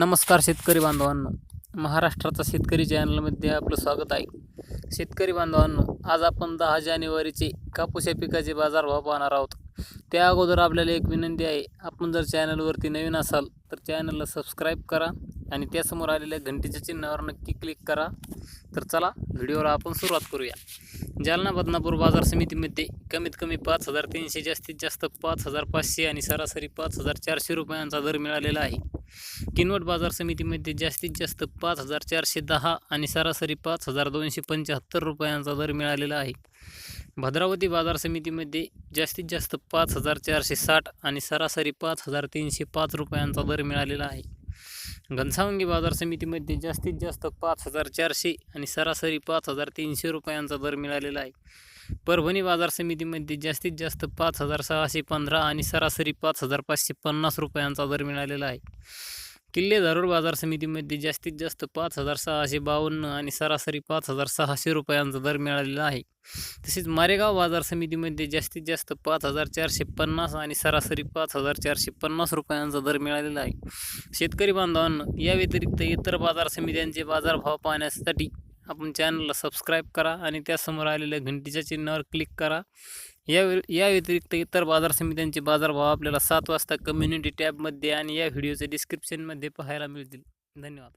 नमस्कार शेतकरी बांधवांनो. महाराष्ट्राचा शेतकरी चॅनलमध्ये आपलं स्वागत आहे. शेतकरी बांधवांनो आज आपण दहा जानेवारीचे कापूस या पिकाचे बाजारभाव पाहणार आहोत. त्या अगोदर आपल्याला एक विनंती आहे आपण जर चॅनलवरती नवीन असाल तर चॅनलला सबस्क्राईब करा आणि त्यासमोर आलेल्या घंटीच्या चिन्हावर नक्की क्लिक करा. तर चला व्हिडिओला आपण सुरुवात करूया. जालना बदनापूर बाजार समितीमध्ये कमीत कमी पाच हजार तीनशे जास्तीत जास्त पाच हजार पाचशे आणि सरासरी पाच हजार चारशे रुपयांचा दर मिळालेला आहे. किनवट बाजार समितीमध्ये जास्तीत जास्त पाच हजार चारशे दहा आणि सरासरी पाच हजार दोनशे पंच्याहत्तर रुपयांचा दर मिळालेला आहे. भद्रावती बाजार समितीमध्ये जास्तीत जास्त पाच हजार चारशे साठ आणि सरासरी पाच हजार तीनशे पाच रुपयांचा दर मिळालेला आहे. घनसावंगी बाजार समितीमध्ये जास्तीत जास्त पाच हजार चारशे आणि सरासरी पाच हजार तीनशे रुपयांचा दर मिळालेला आहे. परभणी बाजार समितीमध्ये जास्तीत जास्त पाच हजार सहाशे पंधरा आणि सरासरी पाच हजार पाचशे पन्नास रुपयांचा दर मिळालेला आहे. किल्ले धारूर बाजार समितीमध्ये जास्तीत जास्त पाच हजार सहाशे बावन्न आणि सरासरी पाच हजार सहाशे रुपयांचा दर मिळालेला आहे. तसेच मारेगाव बाजार समितीमध्ये जास्तीत जास्त पाच हजार चारशे पन्नास आणि सरासरी पाच हजार चारशे पन्नास रुपयांचा दर मिळालेला आहे. शेतकरी बांधवांना या व्यतिरिक्त इतर बाजार समित्यांचे बाजारभाव पाहण्यासाठी आपण चॅनलला सबस्क्राईब करा आणि त्यासमोर आलेल्या घंटीच्या चिन्हावर क्लिक करा. या या व्यतिरिक्त इतर बाजार समित्यांचे बाजारभाव आपल्याला सात वाजता कम्युनिटी टॅबमध्ये आणि या व्हिडिओच्या डिस्क्रिप्शनमध्ये पाहायला मिळतील. धन्यवाद.